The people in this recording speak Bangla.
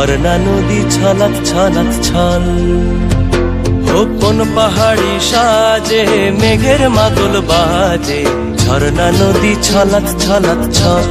ঝর্ণা নদী ছলক ছলক ছল। কোন পাহাড়ি সাজে, মেঘের মাদল বাজে। ঝর্ণা নদী ছলক ছলক ছল।